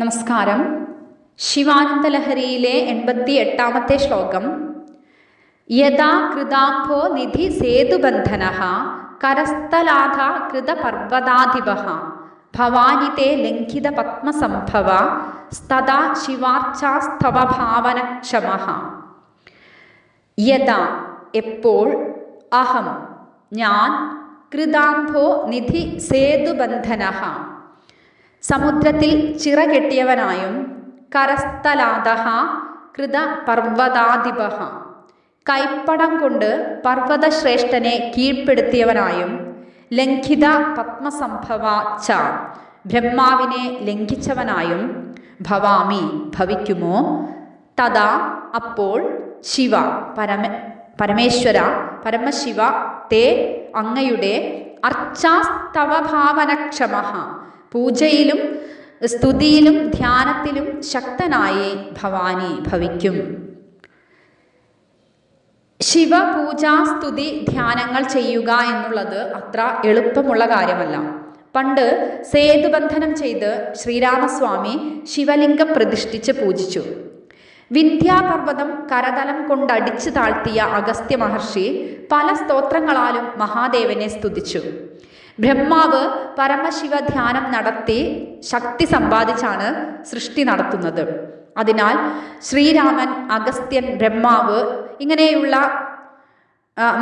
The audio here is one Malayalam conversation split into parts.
നമസ്കാരം. ശിവാനന്ദലഹരിയിലെ എൺപത്തി എട്ടാമത്തെ ശ്ലോകം. യഥാ കൃതാംഭോ നിധി സേതുബന്ധന കരസ്ഥലാഥ കൃതപർവതാധിപ ഭവാനി തേ ലംഘിത പത്മസംഭവ സ്തദാ ശിവാർച്ചാസ്തവ ഭാവനക്ഷമ യഥാ എപ്പോൾ അഹം ഞാൻ കൃതാംഭോ നിധി സേതുബന്ധന സമുദ്രത്തിൽ ചിറകെട്ടിയവനായും കരസ്ഥലാതഹ കൃത പർവതാധിപഹ കൈപ്പടം കൊണ്ട് പർവതശ്രേഷ്ഠനെ കീഴ്പ്പെടുത്തിയവനായും ലംഘിത പത്മസംഭവ ച. ബ്രഹ്മാവിനെ ലംഘിച്ചവനായും ഭവാമി ഭവിക്കുമോ? തഥാ അപ്പോൾ ശിവ പരമ പരമേശ്വര പരമശിവ തേ അങ്ങയുടെ അർച്ചാസ്തവ ഭാവനക്ഷമ പൂജയിലും സ്തുതിയിലും ധ്യാനത്തിലും ശക്തനായി ഭവാനി ഭവിക്കും. ശിവ ശിവപൂജാസ്തുതി ധ്യാനങ്ങൾ ചെയ്യുക എന്നുള്ളത് അത്ര എളുപ്പമുള്ള കാര്യമല്ല. പണ്ട് സേതുബന്ധനം ചെയ്ത് ശ്രീരാമസ്വാമി ശിവലിംഗം പ്രതിഷ്ഠിച്ച് പൂജിച്ചു. വിന്ധ്യാപർവതം കരതലം കൊണ്ടടിച്ചു താഴ്ത്തിയ അഗസ്ത്യ മഹർഷി പല സ്തോത്രങ്ങളാലും മഹാദേവനെ സ്തുതിച്ചു. ബ്രഹ്മാവ് പരമശിവ ധ്യാനം നടത്തി ശക്തി സമ്പാദിച്ചാണ് സൃഷ്ടി നടത്തുന്നത്. അതിനാൽ ശ്രീരാമൻ അഗസ്ത്യൻ ബ്രഹ്മാവ് ഇങ്ങനെയുള്ള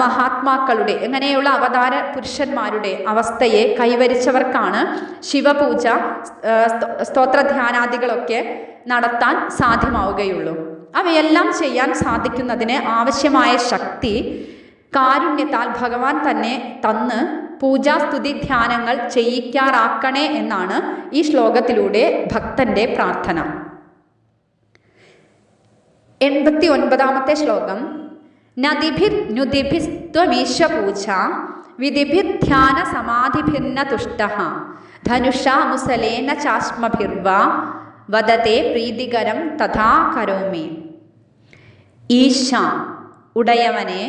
മഹാത്മാക്കളുടെ ഇങ്ങനെയുള്ള അവതാര പുരുഷന്മാരുടെ അവസ്ഥയെ കൈവരിച്ചവർക്കാണ് ശിവപൂജ സ്തോത്രധ്യാനാദികളൊക്കെ നടത്താൻ സാധ്യമാവുകയുള്ളൂ. അവയെല്ലാം ചെയ്യാൻ സാധിക്കുന്നതിന് ആവശ്യമായ ശക്തി കാരുണ്യത്താൽ ഭഗവാൻ തന്നെ തന്ന് പൂജാസ്തുതി ധ്യാനങ്ങൾ ചെയ്യിക്കാറാക്കണേ എന്നാണ് ഈ ശ്ലോകത്തിലൂടെ ഭക്തന്റെ പ്രാർത്ഥന. എൺപത്തി ഒൻപതാമത്തെ ശ്ലോകം. നദിഭിർ നുദിഭിസ്ത്വമീശ പൂജ വിധിഭിർ ധ്യാന സമാധിഭിർന തുഷ്ട ധനുഷാ മുസലേന ചാശ്മഭിർവ. വദത്തെ പ്രീതികരം തഥാ കരോമി. ഈശ ഉടയവനെ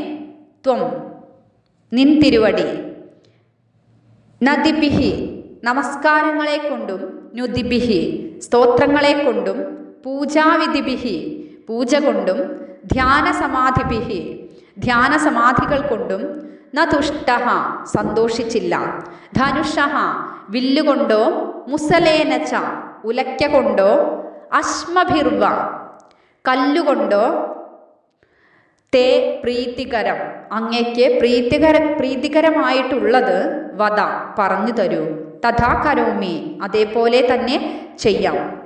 ത്വം നിൻ തിരുവടി നദിഭിഹി നമസ്കാരങ്ങളെ കൊണ്ടും നുദിബിഹി സ്തോത്രങ്ങളെ കൊണ്ടും പൂജാവിധിബിഹി പൂജ കൊണ്ടും ധ്യാന സമാധിബിഹി ധ്യാന സമാധികൾ കൊണ്ടും ന തുഷ്ട സന്തോഷിച്ചില്ല. ധനുഷ വില്ലുകൊണ്ടോ മുസലേനച്ച ഉലയ്ക്ക കൊണ്ടോ അശ്മഭിർവ. കല്ലുകൊണ്ടോ തേ പ്രീതികരം. അങ്ങയ്ക്ക് പ്രീതികര പ്രീതികരമായിട്ടുള്ളത് വധ പറഞ്ഞു തരൂ. തഥാ കരോമി. അതേപോലെ തന്നെ ചെയ്യാം.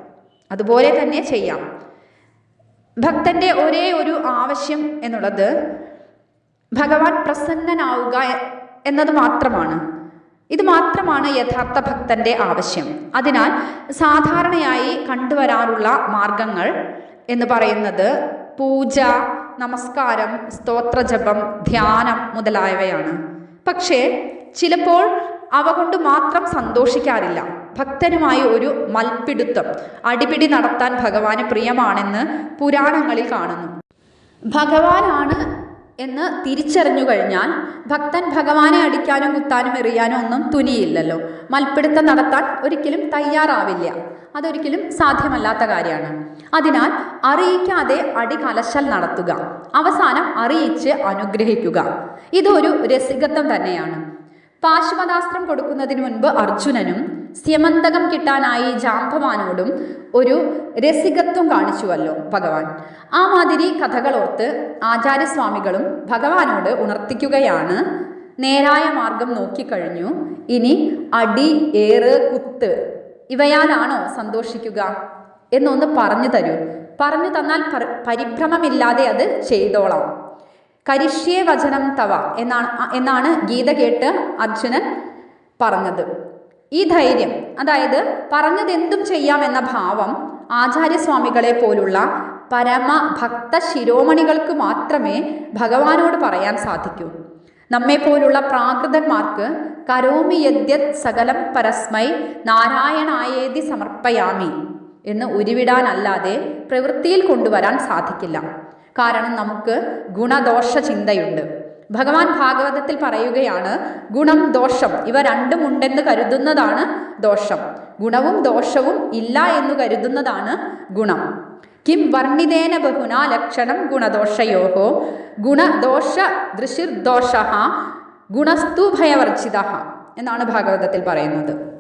അതുപോലെ തന്നെ ചെയ്യാം. ഭക്തന്റെ ഒരേ ഒരു ആവശ്യം എന്നുള്ളത് ഭഗവാൻ പ്രസന്നനാവുക എന്നത് മാത്രമാണ്. ഇത് മാത്രമാണ് യഥാർത്ഥ ഭക്തന്റെ ആവശ്യം. അതിനാൽ സാധാരണയായി കണ്ടുവരാറുള്ള മാർഗങ്ങൾ എന്ന് പറയുന്നത് പൂജ നമസ്കാരം സ്തോത്രജപം ധ്യാനം മുതലായവയാണ്. പക്ഷേ ചിലപ്പോൾ അവ കൊണ്ട് മാത്രം സന്തോഷിക്കാറില്ല. ഭക്തനുമായി ഒരു മൽപിടുത്തം അടിപിടി നടത്താൻ ഭഗവാന് പ്രിയമാണെന്ന് പുരാണങ്ങളിൽ കാണുന്നു. ഭഗവാനാണ് എന്ന് തിരിച്ചറിഞ്ഞു കഴിഞ്ഞാൽ ഭക്തൻ ഭഗവാനെ അടിക്കാനും കുത്താനും എറിയാനും ഒന്നും തുനിയില്ലല്ലോ. മൽപ്പിടുത്തം നടത്താൻ ഒരിക്കലും തയ്യാറാവില്ല. അതൊരിക്കലും സാധ്യമല്ലാത്ത കാര്യമാണ്. അതിനാൽ അറിയിക്കാതെ അടി കലശൽ നടത്തുക. അവസാനം അറിയിച്ച് അനുഗ്രഹിക്കുക. ഇതൊരു രസികത്വം തന്നെയാണ്. പാശുപതാസ്ത്രം കൊടുക്കുന്നതിന് മുൻപ് അർജുനനും സ്യമന്തകം കിട്ടാനായി ജാംബവാനോടും ഒരു രസികത്വം കാണിച്ചുവല്ലോ ഭഗവാൻ. ആ മാതിരി കഥകളോർത്ത് ആചാര്യസ്വാമികളും ഭഗവാനോട് ഉണർത്തിക്കുകയാണ്. നേരായ മാർഗം നോക്കിക്കഴിഞ്ഞു. ഇനി അടി ഏറ് കുത്ത് ഇവയാലാണോ സന്തോഷിക്കുക? എന്നൊന്ന് പറഞ്ഞു തരൂ. പറഞ്ഞു തന്നാൽ പരിഭ്രമമില്ലാതെ അത് ചെയ്തോളാം. കരിഷ്യേ വചനം തവ എന്നാണ് എന്നാണ് ഗീത കേട്ട് അർജുനൻ പറഞ്ഞത്. ഈ ധൈര്യം അതായത് പറഞ്ഞതെന്തും ചെയ്യാമെന്ന ഭാവം ആചാര്യസ്വാമികളെ പോലുള്ള പരമഭക്ത ശിരോമണികൾക്ക് മാത്രമേ ഭഗവാനോട് പറയാൻ സാധിക്കൂ. നമ്മെപ്പോലുള്ള പ്രാകൃതന്മാർക്ക് കരോമി യദ്യത് സകലം പരസ്മൈ നാരായണായേതി സമർപ്പയാമി എന്ന് ഉരുവിടാനല്ലാതെ പ്രവൃത്തിയിൽ കൊണ്ടുവരാൻ സാധിക്കില്ല. കാരണം നമുക്ക് ഗുണദോഷ ചിന്തയുണ്ട് ഭഗവാൻ ഭാഗവതത്തിൽ പറയുകയാണ് ഗുണം ദോഷം. ഇവ രണ്ടും ഉണ്ടെന്ന് കരുതുന്നതാണ് ദോഷം. ഗുണവും ദോഷവും ഇല്ല എന്ന് കരുതുന്നതാണ് ഗുണം. കിം വർണിതേന ബഹുന ലക്ഷണം ഗുണദോഷയോഹോ. ഗുണദോഷ ദൃശിർദോഷ ഗുണസ്തു ഭയവർജിത എന്നാണ് ഭാഗവതത്തിൽ പറയുന്നത്.